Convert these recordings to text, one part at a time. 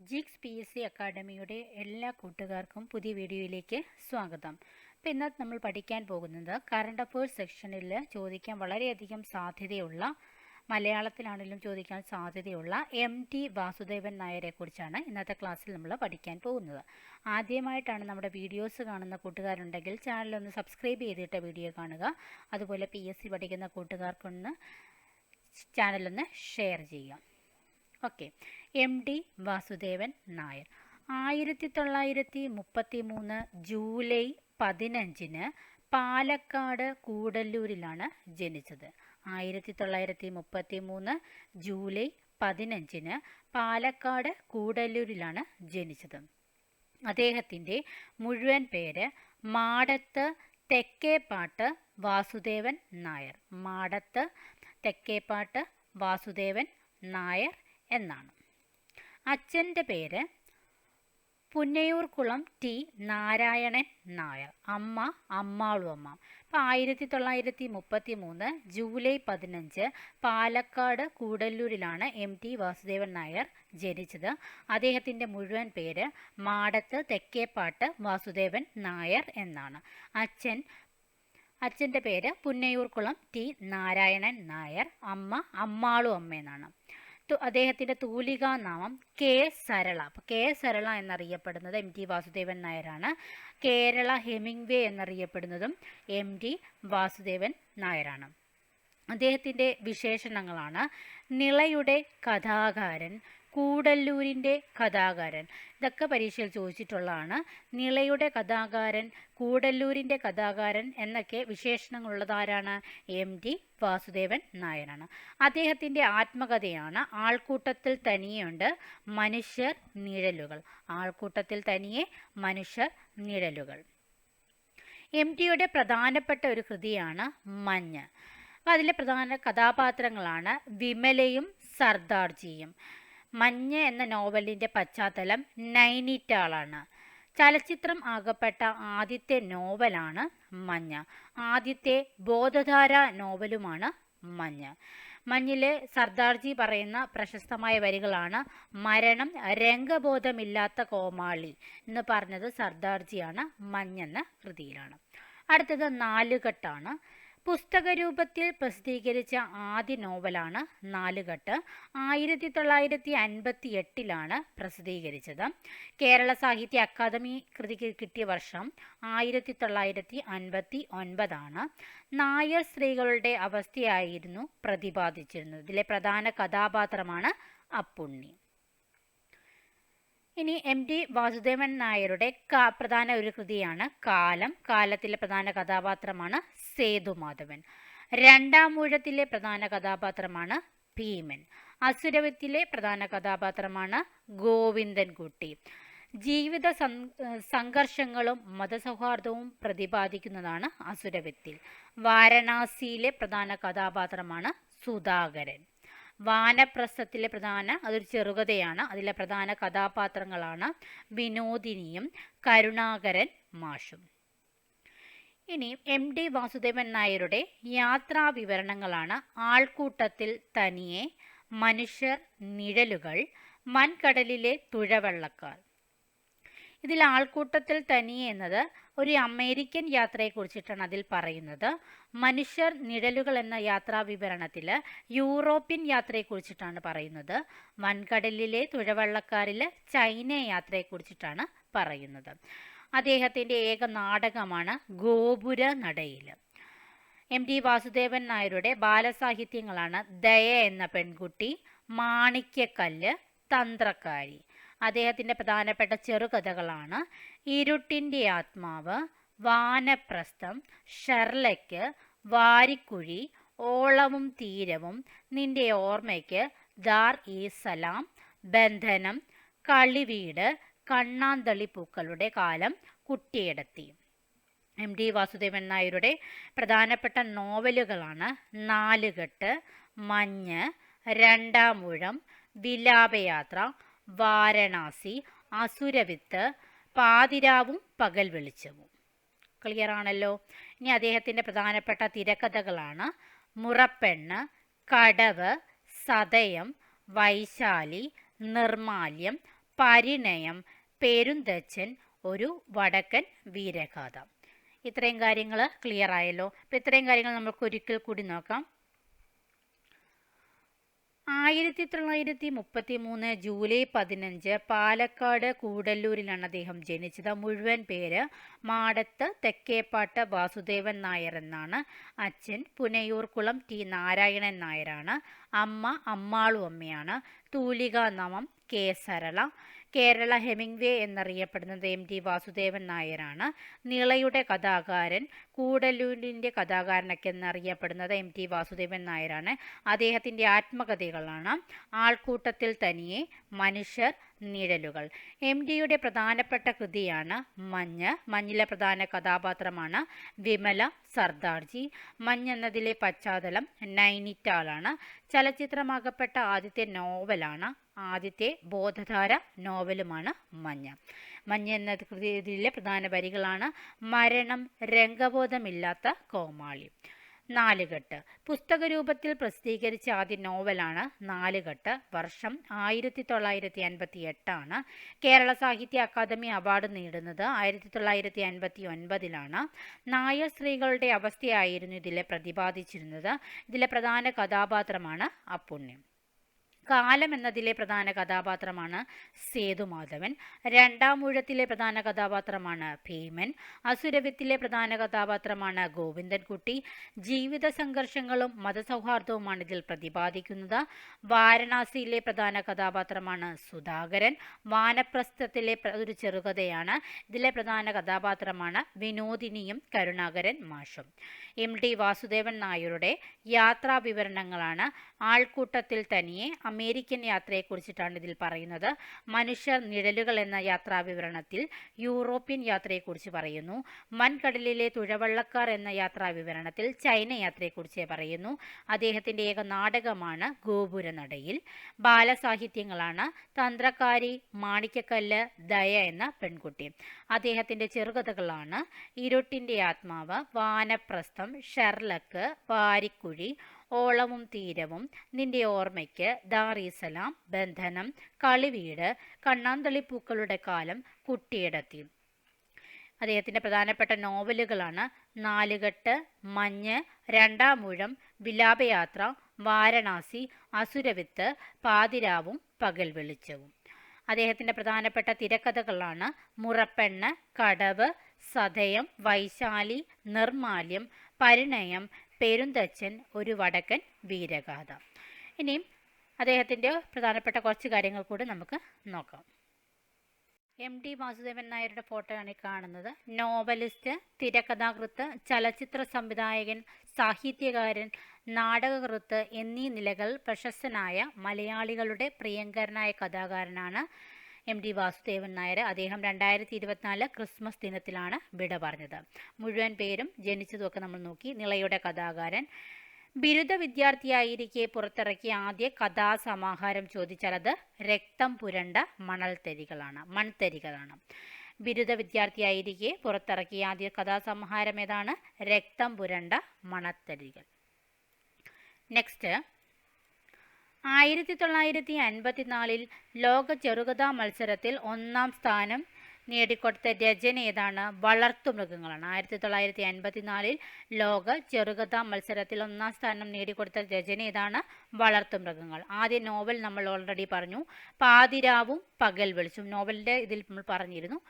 ജിക്സ് P S C അക്കാഡമിയുടെ എല്ലാ കൂട്ടുകാർക്കും പുതിയ വീഡിയോയിലേക്ക് സ്വാഗതം. അപ്പോൾ ഇന്നത്തെ നമ്മൾ പഠിക്കാൻ പോകുന്നത് കറണ്ട് അഫേഴ്സ് സെക്ഷനിൽ ചോദിക്കാൻ വളരെയധികം സാധ്യതയുള്ള മലയാളത്തിലാണെങ്കിലും ചോദിക്കാൻ സാധ്യതയുള്ള എം ടി വാസുദേവൻ നായരെ കുറിച്ചാണ് ഇന്നത്തെ ക്ലാസ്സിൽ നമ്മൾ പഠിക്കാൻ പോകുന്നത്. ആദ്യമായിട്ടാണ് നമ്മുടെ വീഡിയോസ് കാണുന്ന കൂട്ടുകാരുണ്ടെങ്കിൽ ചാനലൊന്ന് സബ്സ്ക്രൈബ് ചെയ്തിട്ട് വീഡിയോ കാണുക. അതുപോലെ പി എസ് സി പഠിക്കുന്ന കൂട്ടുകാർക്കൊന്ന് ചാനലൊന്ന് ഷെയർ ചെയ്യുക. Okay. M D Vasudevan Nair. ആയിരത്തി തൊള്ളായിരത്തി മുപ്പത്തി മൂന്ന് ജൂലൈ പതിനഞ്ചിന് പാലക്കാട് കൂടല്ലൂരിലാണ് ജനിച്ചത്. ആയിരത്തി തൊള്ളായിരത്തി മുപ്പത്തി മൂന്ന് ജൂലൈ പതിനഞ്ചിന് പാലക്കാട് കൂടല്ലൂരിലാണ് ജനിച്ചത്. അദ്ദേഹത്തിന്റെ മുഴുവൻ പേര് മാടത്ത് തെക്കേപ്പാട്ട് വാസുദേവൻ നായർ. മാടത്ത് തെക്കേപ്പാട്ട് വാസുദേവൻ നായർ. എന്നാണ്. അച്ഛന്റെ പേര് പുന്നയൂർക്കുളം ടി നാരായണൻ നായർ. അമ്മ അമ്മാളു അമ്മ അപ്പോൾ ആയിരത്തി തൊള്ളായിരത്തി മുപ്പത്തി മൂന്ന് ജൂലൈ പതിനഞ്ച് പാലക്കാട് കൂടല്ലൂരിലാണ് എം ടി വാസുദേവൻ നായർ ജനിച്ചത്. അദ്ദേഹത്തിന്റെ മുഴുവൻ പേര് മാടത്ത് തെക്കേപ്പാട്ട് വാസുദേവൻ നായർ എന്നാണ്. അച്ഛൻ അച്ഛന്റെ പേര് പുന്നയൂർക്കുളം ടി നാരായണൻ നായർ. അമ്മ അമ്മാളു അമ്മ എന്നാണ്. അദ്ദേഹത്തിന്റെ തൂലികാ നാമം കെ സരള. അപ്പോൾ കെ സരള എന്നറിയപ്പെടുന്നത് എം ടി വാസുദേവൻ നായരാണ്. കേരള ഹെമിംഗ്വേ എന്നറിയപ്പെടുന്നതും എം ടി വാസുദേവൻ നായരാണ്. അദ്ദേഹത്തിന്റെ വിശേഷണങ്ങളാണ്. നിളയുടെ കഥാകാരൻ കൂടല്ലൂരിന്റെ കഥാകാരൻ. ഇതൊക്കെ പരീക്ഷയിൽ ചോദിച്ചിട്ടുള്ളതാണ്. നിളയുടെ കഥാകാരൻ കൂടല്ലൂരിന്റെ കഥാകാരൻ എന്നൊക്കെ വിശേഷണങ്ങളുള്ളതാരാണ്? എം ടി വാസുദേവൻ നായരാണ്. അദ്ദേഹത്തിന്റെ ആത്മകഥയാണ് ആൾക്കൂട്ടത്തിൽ തനിയെയുണ്ട് മനുഷ്യർ നിഴലുകൾ. ആൾക്കൂട്ടത്തിൽ തനിയെ മനുഷ്യർ നിഴലുകൾ. എം ടിയുടെ പ്രധാനപ്പെട്ട ഒരു കൃതിയാണ് മഞ്ഞ്. അതിലെ പ്രധാന കഥാപാത്രങ്ങളാണ് വിമലയും സർദാർജിയും. മഞ്ഞ് എന്ന നോവലിന്റെ പശ്ചാത്തലം നൈനിറ്റാളാണ്. ചലച്ചിത്രം ആകപ്പെട്ട ആദ്യത്തെ നോവലാണ് മഞ്ഞ. ആദ്യത്തെ ബോധധാര നോവലുമാണ് മഞ്ഞ. മഞ്ഞിലെ സർദാർജി പറയുന്ന പ്രശസ്തമായ വരികളാണ് മരണം രംഗബോധമില്ലാത്ത കോമാളി എന്ന് പറഞ്ഞത് സർദാർജിയാണ് മഞ്ഞെന്ന കൃതിയിലാണ്. അടുത്തത് നാലുകെട്ടാണ്. പുസ്തക രൂപത്തിൽ പ്രസിദ്ധീകരിച്ച ആദ്യ നോവലാണ് നാലുകെട്ട്. ആയിരത്തി തൊള്ളായിരത്തി അൻപത്തി എട്ടിലാണ് പ്രസിദ്ധീകരിച്ചത്. കേരള സാഹിത്യ അക്കാദമി കൃതിക്ക് കിട്ടിയ വർഷം ആയിരത്തി തൊള്ളായിരത്തി അൻപത്തി ഒൻപതാണ് നായർ സ്ത്രീകളുടെ അവസ്ഥയായിരുന്നു പ്രതിപാദിച്ചിരുന്നത്. ഇതിലെ പ്രധാന കഥാപാത്രമാണ് അപ്പുണ്ണി. ഇനി എം ടി വാസുദേവൻ നായരുടെ പ്രധാന ഒരു കൃതിയാണ് കാലം. കാലത്തിലെ പ്രധാന കഥാപാത്രമാണ് സേതുമാധവൻ രണ്ടാം ഊഴത്തിലെ പ്രധാന കഥാപാത്രമാണ് ഭീമൻ. അസുരവത്തിലെ പ്രധാന കഥാപാത്രമാണ് ഗോവിന്ദൻ ഗോവിന്ദൻകുട്ടി ജീവിത സംഘർഷങ്ങളും മതസൗഹാർദ്ദവും പ്രതിപാദിക്കുന്നതാണ് അസുരവത്തിൽ. വാരണാസിയിലെ പ്രധാന കഥാപാത്രമാണ് സുധാകരൻ. വാനപ്രസ്ഥത്തിലെ പ്രധാന അതൊരു ചെറുകഥയാണ്. അതിലെ പ്രധാന കഥാപാത്രങ്ങളാണ് വിനോദിനിയും കരുണാകരൻ മാഷും. ഇനി എം ഡി വാസുദേവൻ നായരുടെ യാത്രാ വിവരണങ്ങളാണ്. ആൾക്കൂട്ടത്തിൽ തനിയെ മനുഷ്യർ നിഴലുകൾ മൺകടലിലെ തുഴവള്ളക്കാർ. ഇതിൽ ആൾക്കൂട്ടത്തിൽ തനിയെ എന്നത് ഒരു അമേരിക്കൻ യാത്രയെക്കുറിച്ചിട്ടാണ് അതിൽ പറയുന്നത്. മനുഷ്യർ നിഴലുകൾ എന്ന യാത്രാ വിവരണത്തിൽ യൂറോപ്യൻ യാത്രയെക്കുറിച്ചിട്ടാണ് പറയുന്നത്. വൻകടലിലെ തുഴവള്ളക്കാരിൽ ചൈന യാത്രയെക്കുറിച്ചിട്ടാണ് പറയുന്നത്. അദ്ദേഹത്തിന്റെ ഏക നാടകമാണ് ഗോപുര നടയിൽ എം ടി വാസുദേവൻ നായരുടെ ബാലസാഹിത്യങ്ങളാണ് ദയ എന്ന പെൺകുട്ടി മാണിക്യക്കല്ല് തന്ത്രക്കാരി. അദ്ദേഹത്തിന്റെ പ്രധാനപ്പെട്ട ചെറുകഥകളാണ്. ഇരുട്ടിന്റെ ആത്മാവ് വാനപ്രസ്ഥം ഷെർലയ്ക്ക് വാരിക്കുഴി ഓളവും തീരവും നിന്റെ ഓർമ്മയ്ക്ക് ദാർ ഇ സലാം ബന്ധനം കളിവീട് കണ്ണാന്തളി പൂക്കളുടെ കാലം കുട്ടിയിടത്തി. എം ഡി വാസുദേവൻ നായരുടെ പ്രധാനപ്പെട്ട നോവലുകളാണ് നാലുകെട്ട് മഞ്ഞ് രണ്ടാമൂഴം വിലാപയാത്ര വാരണാസി അസുരവിത്ത് പാതിരാവും പകൽ വെളിച്ചവും. ക്ലിയർ ആണല്ലോ? ഇനി അദ്ദേഹത്തിന്റെ പ്രധാനപ്പെട്ട തിരക്കഥകളാണ് മുറപ്പെണ്ണ് കടവ് സതയം വൈശാലി നിർമാല്യം പരിണയം പെരുന്തച്ചൻ ഒരു വടക്കൻ വീരഗാഥ. ഇത്രയും കാര്യങ്ങൾ ക്ലിയർ ആയല്ലോ. അപ്പോൾ ഇത്രയും കാര്യങ്ങൾ നമുക്ക് ഒരിക്കൽ കൂടി നോക്കാം. ആയിരത്തി തൊള്ളായിരത്തി മുപ്പത്തി മൂന്ന് ജൂലൈ പതിനഞ്ച് പാലക്കാട് കൂടല്ലൂരിലാണ് അദ്ദേഹം ജനിച്ചത്. മുഴുവൻ പേര് മാടത്ത് തെക്കേപ്പാട്ട് വാസുദേവൻ നായർ എന്നാണ്. അച്ഛൻ പുനയൂർക്കുളം ടി നാരായണൻ നായരാണ്. അമ്മ അമ്മാളു അമ്മയാണ്. തൂലിക നമം കെ സരള. കേരള ഹെമിംഗ്വേ എന്നറിയപ്പെടുന്നത് എം ടി വാസുദേവൻ നായരാണ്. നിളയുടെ കഥാകാരൻ കൂടല്ലൂരിന്റെ കഥാകാരനൊക്കെ എന്നറിയപ്പെടുന്നത് എം ടി വാസുദേവൻ നായരാണ്. അദ്ദേഹത്തിന്റെ ആത്മകഥകളാണ്. ആൾക്കൂട്ടത്തിൽ തനിയെ മനുഷ്യർ നിഴലുകൾ. എം ഡിയുടെ പ്രധാനപ്പെട്ട കൃതിയാണ് മഞ്ഞ്. മഞ്ഞിലെ പ്രധാന കഥാപാത്രമാണ് വിമല സർദാർജി. മഞ്ഞ് എന്നതിലെ പശ്ചാത്തലം നൈനിറ്റാളാണ്. ചലച്ചിത്രമാകപ്പെട്ട ആദ്യത്തെ നോവലാണ് ആദ്യത്തെ ബോധധാര നോവലുമാണ് മഞ്ഞ. മഞ്ഞ എന്ന കൃതിയിലെ പ്രധാന വരികളാണ് മരണം രംഗബോധമില്ലാത്ത കോമാളി. നാലുകെട്ട്. പുസ്തക രൂപത്തിൽ പ്രസിദ്ധീകരിച്ച ആദ്യ നോവലാണ് നാലുകെട്ട്. വർഷം ആയിരത്തി തൊള്ളായിരത്തി അൻപത്തി എട്ടാണ് കേരള സാഹിത്യ അക്കാദമി അവാർഡ് നേടുന്നത് ആയിരത്തി തൊള്ളായിരത്തി അൻപത്തി ഒൻപതിലാണ് നായർ സ്ത്രീകളുടെ അവസ്ഥയായിരുന്നു ഇതിലെ പ്രതിപാദിച്ചിരുന്നത്. ഇതിലെ പ്രധാന കഥാപാത്രമാണ് അപ്പുണ്യം കാലം എന്നതിലെ പ്രധാന കഥാപാത്രമാണ് സേതുമാധവൻ രണ്ടാം ഊഴത്തിലെ പ്രധാന കഥാപാത്രമാണ് ഭീമൻ. അസുരവിത്തിലെ പ്രധാന കഥാപാത്രമാണ് ഗോവിന്ദൻകുട്ടി. ജീവിത സംഘർഷങ്ങളും മതസൗഹാർദ്ദവുമാണ് ഇതിൽ പ്രതിപാദിക്കുന്നത്. വാരണാസിയിലെ പ്രധാന കഥാപാത്രമാണ് സുധാകരൻ. വാനപ്രസ്ഥത്തിലെ ഒരു ചെറുകഥയാണ് ഇതിലെ പ്രധാന കഥാപാത്രമാണ് വിനോദിനിയും കരുണാകരൻ മാഷും. എം ഡി വാസുദേവൻ നായരുടെ യാത്രാ വിവരണങ്ങളാണ് ആൾക്കൂട്ടത്തിൽ തനിയെ അമേരിക്കൻ യാത്രയെക്കുറിച്ചിട്ടാണ് ഇതിൽ പറയുന്നത്. മനുഷ്യർ നിഴലുകൾ എന്ന യാത്രാ വിവരണത്തിൽ യൂറോപ്യൻ യാത്രയെക്കുറിച്ച് പറയുന്നു. മൺകടലിലെ തുഴവള്ളക്കാർ എന്ന യാത്രാ വിവരണത്തിൽ ചൈന യാത്രയെക്കുറിച്ച് പറയുന്നു. അദ്ദേഹത്തിന്റെ ഏക നാടകമാണ് ഗോപുരനടയിൽ. ബാലസാഹിത്യങ്ങളാണ് തന്ത്രക്കാരി മാണിക്കക്കല്ല് ദയ എന്ന പെൺകുട്ടി. അദ്ദേഹത്തിന്റെ ചെറുകഥകളാണ് ഇരുട്ടിന്റെ ആത്മാവ് വാനപ്രസ്ഥം ഷെർലക്ക് വാരിക്കുഴി ഓളവും തീരവും നിന്റെ ഓർമ്മയ്ക്ക് ദാറീസലാം ബന്ധനം കളിവീട് കണ്ണാന്തളിപ്പൂക്കളുടെ കാലം കുട്ടിയിടത്തി അദ്ദേഹത്തിന്റെ പ്രധാനപ്പെട്ട നോവലുകളാണ് നാലുകെട്ട് മഞ്ഞ് രണ്ടാം മുഴം വിലാപയാത്ര വാരണാസി അസുരവിത്ത് പാതിരാവും പകൽ വെളിച്ചവും. അദ്ദേഹത്തിന്റെ പ്രധാനപ്പെട്ട തിരക്കഥകളാണ് മുറപ്പെണ്ണ് കടവ് സതയം വൈശാലി നിർമാല്യം പരിണയം പെരുന്തച്ചൻ ഒരു വടക്കൻ വീരഗാഥ. ഇനിയും അദ്ദേഹത്തിന്റെ പ്രധാനപ്പെട്ട കുറച്ച് കാര്യങ്ങൾ കൂടി നമുക്ക് നോക്കാം. എം ടി വാസുദേവൻ നായരുടെ ഫോട്ടോയാണ് ഈ കാണുന്നത്. നോവലിസ്റ്റ് തിരക്കഥാകൃത്ത് ചലച്ചിത്ര സംവിധായകൻ സാഹിത്യകാരൻ നാടകകൃത്ത് എന്നീ നിലകൾ പ്രശസ്തനായ മലയാളികളുടെ പ്രിയങ്കരനായ കഥാകാരനാണ് എം ഡി വാസുദേവൻ നായർ അദ്ദേഹം രണ്ടായിരത്തി ഇരുപത്തിനാല് ക്രിസ്മസ് ദിനത്തിലാണ് വിട പറഞ്ഞത്. മുഴുവൻ പേരും ജനിച്ചതുമൊക്കെ നമ്മൾ നോക്കി. നിളയുടെ കഥാകാരൻ. ബിരുദ വിദ്യാർത്ഥിയായിരിക്കെ പുറത്തിറക്കിയ ആദ്യ കഥാസമാഹാരം ചോദിച്ചാൽ അത് രക്തം പുരണ്ട മണൽത്തരികളാണ് മൺതരികളാണ്. ബിരുദ വിദ്യാർത്ഥിയായിരിക്കെ പുറത്തിറക്കിയ ആദ്യ കഥാസമാഹാരം ഏതാണ്? രക്തം പുരണ്ട മണത്തരികൾ നെക്സ്റ്റ് ആയിരത്തി തൊള്ളായിരത്തി അൻപത്തിനാലിൽ ലോക ചെറുകഥാ മത്സരത്തിൽ ഒന്നാം സ്ഥാനം നേടിക്കൊടുത്ത രചന ഏതാണ്? വളർത്തുമൃഗങ്ങളാണ് ആയിരത്തി തൊള്ളായിരത്തി അൻപത്തിനാലിൽ ലോക ചെറുകഥാ മത്സരത്തിൽ ഒന്നാം സ്ഥാനം നേടിക്കൊടുത്ത രചന ഏതാണ്? വളർത്തുമൃഗങ്ങൾ ആദ്യ നോവൽ നമ്മൾ ഓൾറെഡി പറഞ്ഞു. പാതിരാവും പകൽ വെളിച്ചും. നോവലിന്റെ ഇതിൽ നമ്മൾ പറഞ്ഞിരുന്നു.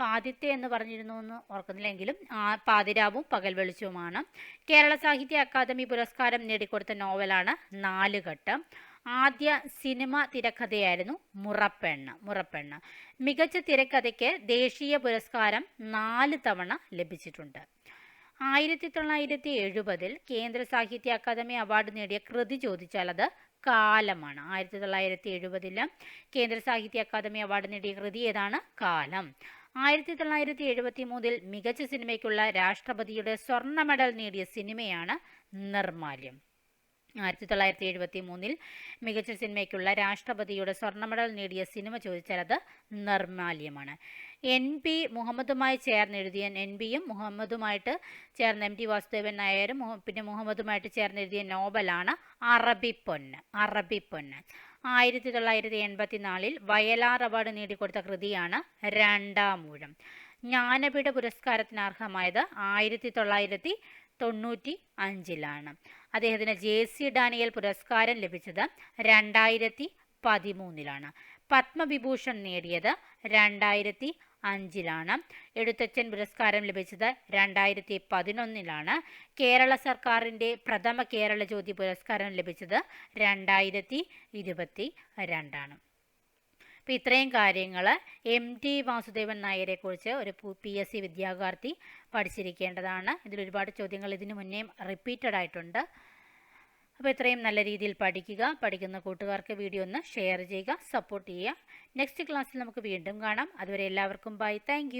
ആദ്യത്തെ എന്ന് പറഞ്ഞിരുന്നു എന്ന് ഓർക്കുന്നില്ലെങ്കിലും ആ പാതിരാവും പകൽ വെളിച്ചവുമാണ്. കേരള സാഹിത്യ അക്കാദമി പുരസ്കാരം നേടിക്കൊടുത്ത നോവലാണ് നാലുകെട്ട് ആദ്യ സിനിമ തിരക്കഥയായിരുന്നു മുറപ്പെണ്ണ് മുറപ്പെണ്ണ്. മികച്ച തിരക്കഥയ്ക്ക് ദേശീയ പുരസ്കാരം നാല് തവണ ലഭിച്ചിട്ടുണ്ട്. ആയിരത്തി തൊള്ളായിരത്തി എഴുപതിൽ കേന്ദ്ര സാഹിത്യ അക്കാദമി അവാർഡ് നേടിയ കൃതി ചോദിച്ചാൽ അത് കാലമാണ്. ആയിരത്തി തൊള്ളായിരത്തി എഴുപതിൽ കേന്ദ്ര സാഹിത്യ അക്കാദമി അവാർഡ് നേടിയ കൃതി ഏതാണ്? കാലം. ആയിരത്തി തൊള്ളായിരത്തി എഴുപത്തി മൂന്നിൽ മികച്ച സിനിമയ്ക്കുള്ള രാഷ്ട്രപതിയുടെ സ്വർണ മെഡൽ നേടിയ സിനിമയാണ് നിർമാല്യം. ആയിരത്തി തൊള്ളായിരത്തി എഴുപത്തി മൂന്നിൽ മികച്ച സിനിമയ്ക്കുള്ള രാഷ്ട്രപതിയുടെ സ്വർണ മെഡൽ നേടിയ സിനിമ ചോദിച്ചാൽ അത് നിർമാല്യമാണ്. എൻ പി മുഹമ്മദുമായി ചേർന്ന് എഴുതിയ എൻ പിയും മുഹമ്മദുമായിട്ട് ചേർന്ന് എം ടി വാസുദേവൻ നായരും പിന്നെ മുഹമ്മദുമായിട്ട് ചേർന്ന് എഴുതിയ നോവലാണ് അറബിപ്പൊന്ന് അറബിപ്പൊന്ന്. ആയിരത്തി തൊള്ളായിരത്തി എൺപത്തി നാലിൽ വയലാർ അവാർഡ് നേടിക്കൊടുത്ത കൃതിയാണ് രണ്ടാമൂഴം ജ്ഞാനപീഠ പുരസ്കാരത്തിന് അർഹമായത് ആയിരത്തി തൊള്ളായിരത്തി തൊണ്ണൂറ്റി അഞ്ചിലാണ് അദ്ദേഹത്തിന് ജെ സി ഡാനിയൽ പുരസ്കാരം ലഭിച്ചത് രണ്ടായിരത്തി പതിമൂന്നിലാണ് പത്മവിഭൂഷൺ നേടിയത് രണ്ടായിരത്തി അഞ്ചിലാണ്. എഴുത്തച്ഛൻ പുരസ്കാരം ലഭിച്ചത് രണ്ടായിരത്തി പതിനൊന്നിലാണ് കേരള സർക്കാരിന്റെ പ്രഥമ കേരള ജ്യോതി പുരസ്കാരം ലഭിച്ചത് രണ്ടായിരത്തി ഇരുപത്തി രണ്ടാണ് അപ്പോൾ ഇത്രയും കാര്യങ്ങൾ എം ടി വാസുദേവൻ നായരെക്കുറിച്ച് ഒരു പി എസ് സി വിദ്യാർത്ഥി പഠിച്ചിരിക്കേണ്ടതാണ്. ഇതിലൊരുപാട് ചോദ്യങ്ങൾ ഇതിനു മുന്നേ റിപ്പീറ്റഡ് ആയിട്ടുണ്ട്. അപ്പോൾ ഇത്രയും നല്ല രീതിയിൽ പഠിക്കുക പഠിക്കുന്ന കൂട്ടുകാർക്ക് വീഡിയോ ഒന്ന് ഷെയർ ചെയ്യുക സപ്പോർട്ട് ചെയ്യുക. നെക്സ്റ്റ് ക്ലാസ്സിൽ നമുക്ക് വീണ്ടും കാണാം. അതുവരെ എല്ലാവർക്കും ബൈ താങ്ക്